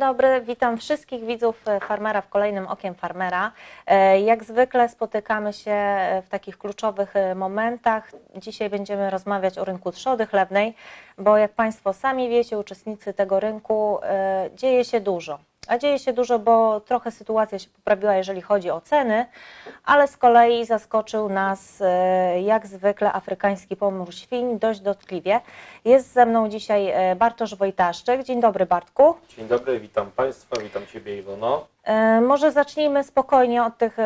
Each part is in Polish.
dobry, witam wszystkich widzów e, Farmera w kolejnym Okiem Farmera. E, Jak zwykle spotykamy się e, w takich kluczowych momentach. Dzisiaj będziemy rozmawiać o rynku trzody chlewnej, bo jak Państwo sami wiecie, uczestnicy tego rynku, dzieje się dużo. A dzieje się dużo, bo trochę sytuacja się poprawiła, jeżeli chodzi o ceny, ale z kolei zaskoczył nas e, jak zwykle afrykański pomór świń dość dotkliwie. Jest ze mną dzisiaj e, Bartosz Wojtaszczyk. Dzień dobry Bartku. Dzień dobry, witam Państwa, witam Ciebie Iwono. E, Może zacznijmy spokojnie od tych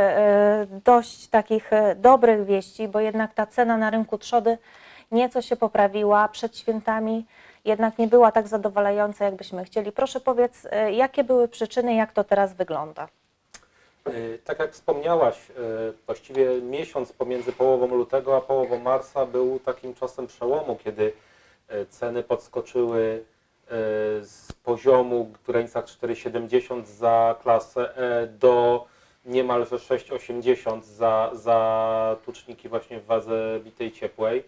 dość takich dobrych wieści, bo jednak ta cena na rynku trzody nieco się poprawiła przed świętami, jednak nie była tak zadowalająca, jakbyśmy chcieli. Proszę powiedz, e, jakie były przyczyny, jak to teraz wygląda? Y, Tak jak wspomniałaś, y, właściwie miesiąc pomiędzy połową lutego a połową marca był takim czasem przełomu, kiedy y, ceny podskoczyły y, z poziomu w granicach 4,70 za klasę E do niemalże 6,80 za, za tuczniki właśnie w wadze bitej ciepłej.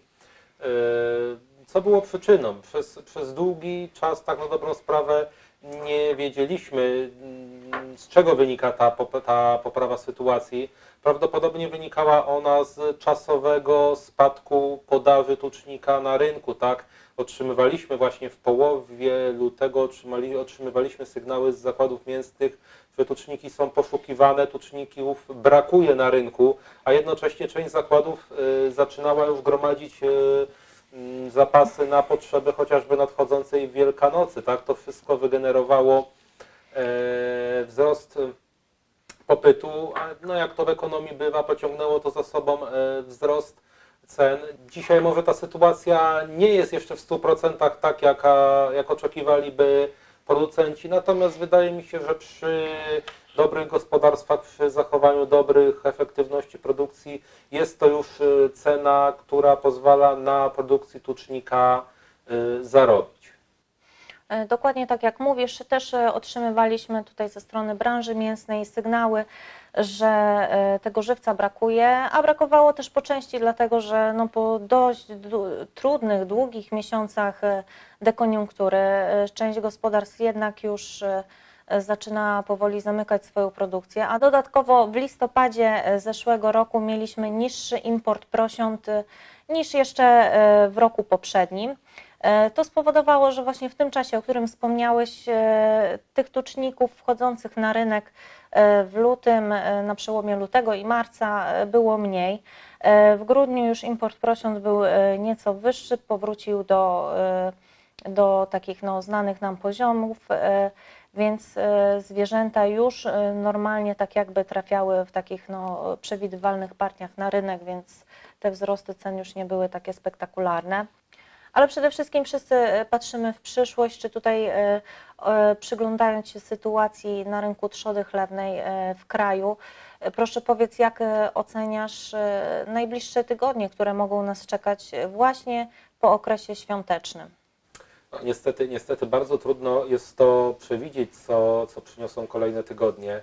Co było przyczyną? Przez, przez długi czas, tak na dobrą sprawę, nie wiedzieliśmy, mm, z czego wynika ta, ta poprawa sytuacji. Prawdopodobnie wynikała ona z czasowego spadku podaży tucznika na rynku, tak? Otrzymywaliśmy właśnie w połowie lutego, otrzymali, otrzymywaliśmy sygnały z zakładów mięsnych, że tuczniki są poszukiwane, tuczników brakuje na rynku, a jednocześnie część zakładów y, zaczynała już gromadzić y, zapasy na potrzeby chociażby nadchodzącej Wielkanocy. Tak? To wszystko wygenerowało e, wzrost e, popytu, a no jak to w ekonomii bywa, pociągnęło to za sobą e, wzrost cen. Dzisiaj może ta sytuacja nie jest jeszcze w 100% tak, jaka, jak oczekiwaliby producenci, natomiast wydaje mi się, że przy dobrych gospodarstwach, przy zachowaniu dobrych efektywności produkcji jest to już e, cena, która pozwala na produkcji tucznika e, zarobić. E, Dokładnie tak jak mówisz, też e, otrzymywaliśmy tutaj ze strony branży mięsnej sygnały, że e, tego żywca brakuje, a brakowało też po części dlatego, że no po dość trudnych, długich miesiącach dekoniunktury część gospodarstw jednak już zaczyna powoli zamykać swoją produkcję, a dodatkowo w listopadzie zeszłego roku mieliśmy niższy import prosiąt niż jeszcze w roku poprzednim. E, To spowodowało, że właśnie w tym czasie, o którym wspomniałeś, e, tych tuczników wchodzących na rynek e, w lutym, na przełomie lutego i marca było mniej. W grudniu już import prosiąt był nieco wyższy, powrócił do, do takich no, znanych nam poziomów, więc zwierzęta już normalnie tak jakby trafiały w takich no, przewidywalnych partiach na rynek, więc te wzrosty cen już nie były takie spektakularne. Ale przede wszystkim wszyscy e, patrzymy w przyszłość, czy tutaj e, e, przyglądając się sytuacji na rynku trzody chlewnej w kraju, proszę powiedz, jak oceniasz najbliższe tygodnie, które mogą nas czekać właśnie po okresie świątecznym? No, niestety, niestety bardzo trudno jest to przewidzieć, co, co przyniosą kolejne tygodnie.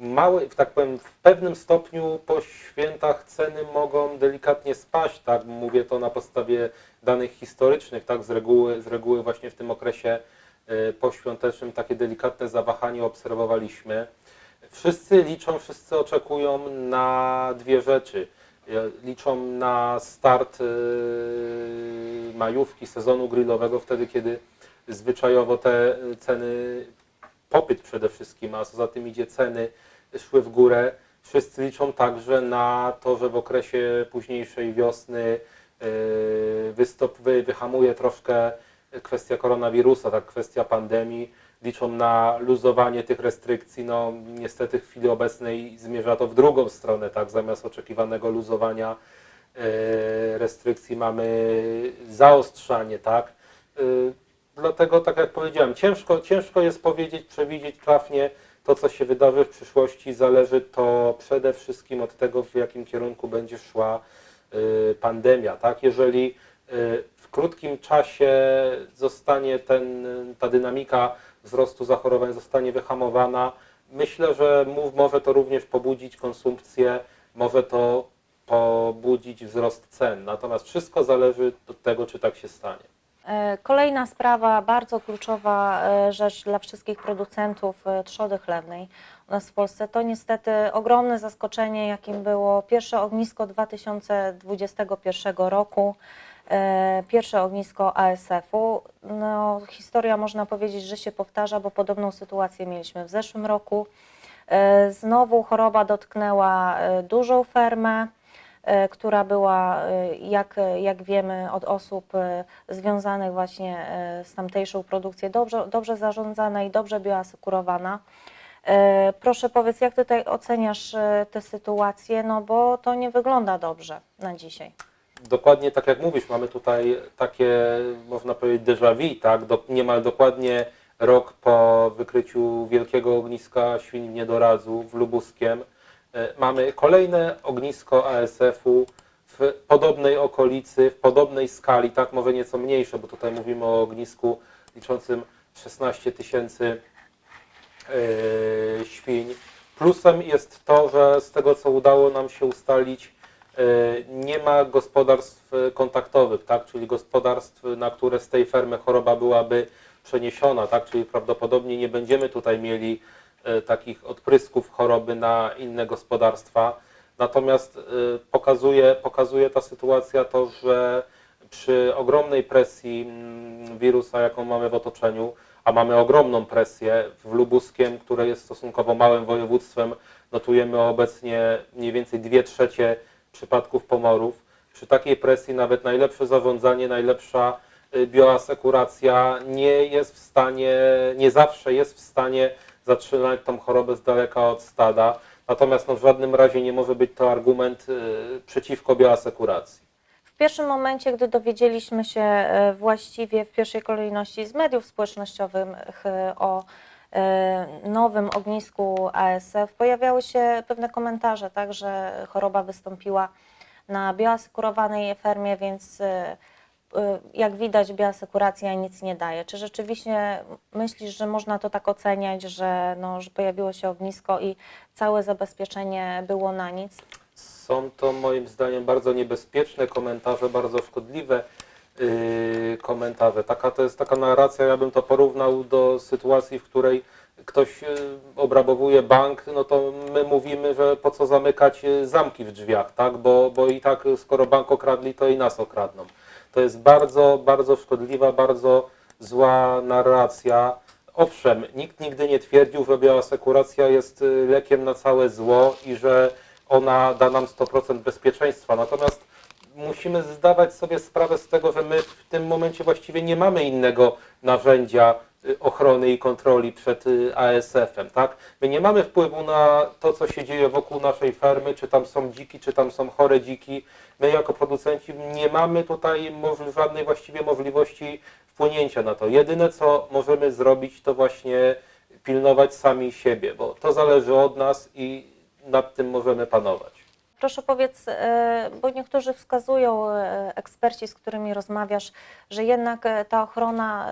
Mały, tak powiem, w pewnym stopniu po świętach ceny mogą delikatnie spaść, tak? Mówię to na podstawie danych historycznych, tak? Z reguły, z reguły właśnie w tym okresie e, poświątecznym takie delikatne zawahanie obserwowaliśmy. Wszyscy liczą, wszyscy oczekują na dwie rzeczy. E, Liczą na start e, majówki, sezonu grillowego, wtedy kiedy zwyczajowo te ceny, popyt przede wszystkim, a co za tym idzie ceny, szły w górę. Wszyscy liczą także na to, że w okresie późniejszej wiosny e, wystop, wy, wyhamuje troszkę kwestia koronawirusa, tak kwestia pandemii. Liczą na luzowanie tych restrykcji. No niestety w chwili obecnej zmierza to w drugą stronę, tak zamiast oczekiwanego luzowania e, restrykcji mamy zaostrzanie, tak. E, Dlatego, tak jak powiedziałem, ciężko, ciężko jest powiedzieć, przewidzieć trafnie to, co się wydarzy w przyszłości. Zależy to przede wszystkim od tego, w jakim kierunku będzie szła y, pandemia. Tak? Jeżeli y, w krótkim czasie zostanie ten, ta dynamika wzrostu zachorowań zostanie wyhamowana, myślę, że może to również pobudzić konsumpcję, może to pobudzić wzrost cen. Natomiast wszystko zależy od tego, czy tak się stanie. E, Kolejna sprawa, bardzo kluczowa e, rzecz dla wszystkich producentów e, trzody chlewnej u nas w Polsce, to niestety ogromne zaskoczenie, jakim było pierwsze ognisko 2021 roku, pierwsze ognisko ASF-u. No, historia można powiedzieć, że się powtarza, bo podobną sytuację mieliśmy w zeszłym roku. Znowu choroba dotknęła dużą fermę która była, e, jak, jak wiemy, od osób e, związanych właśnie e, z tamtejszą produkcją, dobrze, dobrze zarządzana i dobrze bioasekurowana. E, Proszę powiedz, jak tutaj oceniasz e, tę sytuację, no bo to nie wygląda dobrze na dzisiaj. Dokładnie tak jak mówisz, mamy tutaj takie, można powiedzieć, déjà vu, tak? Do, niemal dokładnie rok po wykryciu wielkiego ogniska świń niedorazu w Lubuskiem. E, Mamy kolejne ognisko ASF-u w podobnej okolicy, w podobnej skali, tak może nieco mniejsze, bo tutaj mówimy o ognisku liczącym 16 tysięcy e, świń. Plusem jest to, że z tego co udało nam się ustalić, e, nie ma gospodarstw kontaktowych, tak? czyli gospodarstw, na które z tej fermy choroba byłaby przeniesiona, tak? czyli prawdopodobnie nie będziemy tutaj mieli takich odprysków choroby na inne gospodarstwa. Natomiast e, pokazuje, pokazuje ta sytuacja to, że przy ogromnej presji mm, wirusa, jaką mamy w otoczeniu, a mamy ogromną presję w Lubuskiem, które jest stosunkowo małym województwem, notujemy obecnie mniej więcej 2 trzecie przypadków pomorów. Przy takiej presji nawet najlepsze zarządzanie, najlepsza y, bioasekuracja nie jest w stanie, nie zawsze jest w stanie zatrzymać tą chorobę z daleka od stada. Natomiast no, w żadnym razie nie może być to argument y, przeciwko bioasekuracji. W pierwszym momencie, gdy dowiedzieliśmy się e, właściwie w pierwszej kolejności z mediów społecznościowych e, o nowym ognisku ASF, pojawiały się pewne komentarze, tak, że choroba wystąpiła na bioasekurowanej fermie, więc jak widać bioasekuracja nic nie daje. Czy rzeczywiście myślisz, że można to tak oceniać, że, no, że pojawiło się ognisko i całe zabezpieczenie było na nic? Są to moim zdaniem bardzo niebezpieczne komentarze, bardzo szkodliwe yy, komentarze. Taka to jest taka narracja, ja bym to porównał do sytuacji, w której ktoś yy, obrabowuje bank, no to my mówimy, że po co zamykać yy, zamki w drzwiach, tak? Bo, bo i tak skoro bank okradli, to i nas okradną. To jest bardzo, bardzo szkodliwa, bardzo zła narracja. Owszem, nikt nigdy nie twierdził, że bioasekuracja jest y, lekiem na całe zło i że ona da nam 100% bezpieczeństwa. Natomiast musimy zdawać sobie sprawę z tego, że my w tym momencie właściwie nie mamy innego narzędzia ochrony i kontroli przed y, ASF-em, tak? My nie mamy wpływu na to, co się dzieje wokół naszej fermy, czy tam są dziki, czy tam są chore dziki. My jako producenci nie mamy tutaj żadnej właściwie możliwości wpłynięcia na to. Jedyne, co możemy zrobić, to właśnie pilnować sami siebie, bo to zależy od nas i nad tym możemy panować. Proszę powiedz, e, bo niektórzy wskazują, e, eksperci, z którymi rozmawiasz, że jednak e, ta ochrona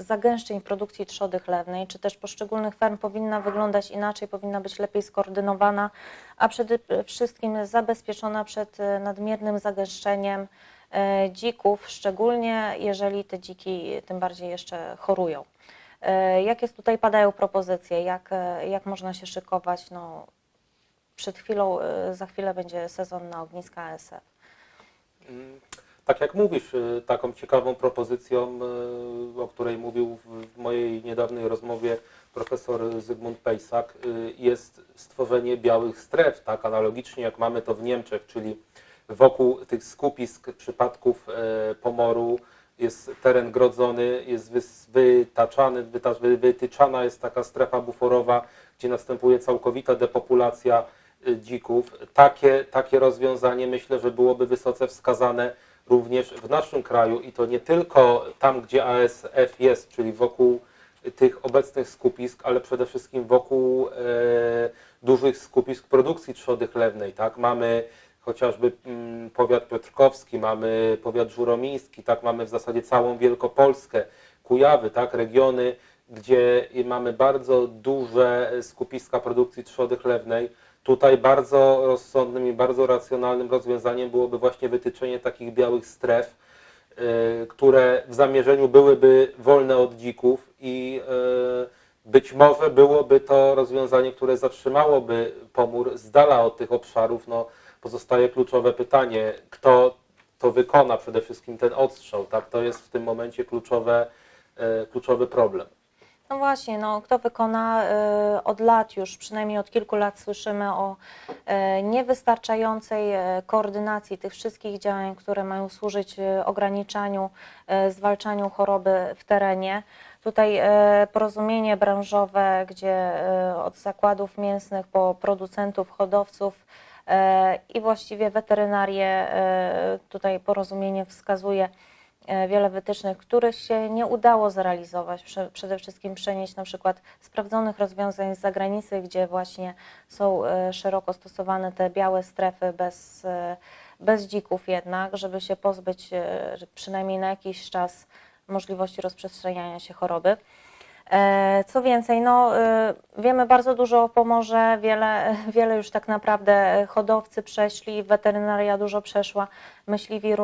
zagęszczeń produkcji trzody chlewnej, czy też poszczególnych ferm powinna wyglądać inaczej, powinna być lepiej skoordynowana, a przede wszystkim zabezpieczona przed e, nadmiernym zagęszczeniem e, dzików, szczególnie jeżeli te dziki tym bardziej jeszcze chorują. E, Jakie tutaj padają propozycje, jak, jak można się szykować? No, przed chwilą, za chwilę będzie sezon na ogniska ASF. Mm, Tak jak mówisz, y, taką ciekawą propozycją, y, o której mówił w mojej niedawnej rozmowie profesor Zygmunt Pejsak, y, jest stworzenie białych stref, tak analogicznie jak mamy to w Niemczech, czyli wokół tych skupisk przypadków e, pomoru jest teren grodzony, jest wytaczany, wyta- wy- wytyczana jest taka strefa buforowa, gdzie następuje całkowita depopulacja y, dzików. Takie, takie rozwiązanie myślę, że byłoby wysoce wskazane również w naszym kraju i to nie tylko tam, gdzie ASF jest, czyli wokół tych obecnych skupisk, ale przede wszystkim wokół e, dużych skupisk produkcji trzody chlewnej. Tak? Mamy chociażby mm, powiat piotrkowski, mamy powiat żuromiński, tak? mamy w zasadzie całą Wielkopolskę, Kujawy, tak? regiony, gdzie mamy bardzo duże skupiska produkcji trzody chlewnej. Tutaj bardzo rozsądnym i bardzo racjonalnym rozwiązaniem byłoby właśnie wytyczenie takich białych stref, y, które w zamierzeniu byłyby wolne od dzików i y, być może byłoby to rozwiązanie, które zatrzymałoby pomór z dala od tych obszarów. No, pozostaje kluczowe pytanie, kto to wykona przede wszystkim ten odstrzał. Tak? To jest w tym momencie kluczowe, y, kluczowy problem. No właśnie, no, kto wykona y, od lat już, przynajmniej od kilku lat słyszymy o y, niewystarczającej y, koordynacji tych wszystkich działań, które mają służyć ograniczaniu, zwalczaniu choroby w terenie. Tutaj porozumienie branżowe, gdzie od zakładów mięsnych po producentów, hodowców i właściwie weterynarię, tutaj porozumienie wskazuje wiele wytycznych, których się nie udało zrealizować. Prze- Przede wszystkim przenieść na przykład sprawdzonych rozwiązań z zagranicy, gdzie właśnie są e, szeroko stosowane te białe strefy bez, e, bez dzików jednak, żeby się pozbyć e, przynajmniej na jakiś czas możliwości rozprzestrzeniania się choroby. E, Co więcej, no, e, wiemy bardzo dużo o Pomorze, wiele, wiele już tak naprawdę hodowcy przeszli, weterynaria dużo przeszła, myśliwi e,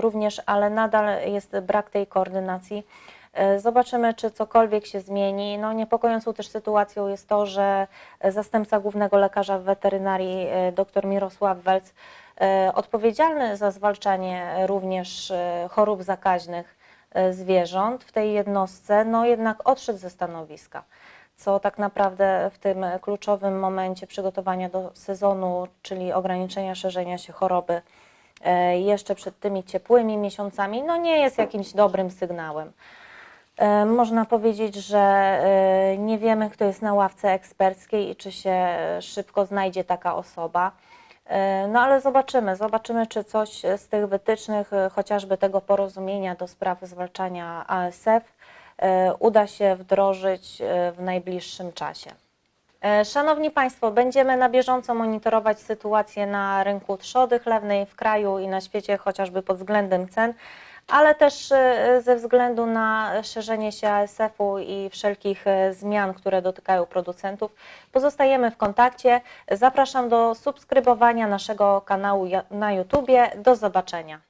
również, ale nadal jest brak tej koordynacji. E, Zobaczymy, czy cokolwiek się zmieni. No, niepokojącą też sytuacją jest to, że zastępca głównego lekarza w weterynarii, e, dr Mirosław Welc, odpowiedzialny za zwalczanie również chorób zakaźnych zwierząt w tej jednostce, no jednak odszedł ze stanowiska, co tak naprawdę w tym kluczowym momencie przygotowania do sezonu, czyli ograniczenia szerzenia się choroby e, jeszcze przed tymi ciepłymi miesiącami, no nie jest jakimś dobrym sygnałem. E, Można powiedzieć, że e, nie wiemy, kto jest na ławce eksperckiej i czy się e, szybko znajdzie taka osoba. E, No ale zobaczymy, zobaczymy, czy coś z tych wytycznych, e, chociażby tego porozumienia do spraw zwalczania ASF, e, uda się wdrożyć w najbliższym czasie. Szanowni Państwo, będziemy na bieżąco monitorować sytuację na rynku trzody chlewnej w kraju i na świecie, chociażby pod względem cen, ale też e, ze względu na szerzenie się ASF-u i wszelkich e, zmian, które dotykają producentów. Pozostajemy w kontakcie. Zapraszam do subskrybowania naszego kanału na YouTubie. Do zobaczenia.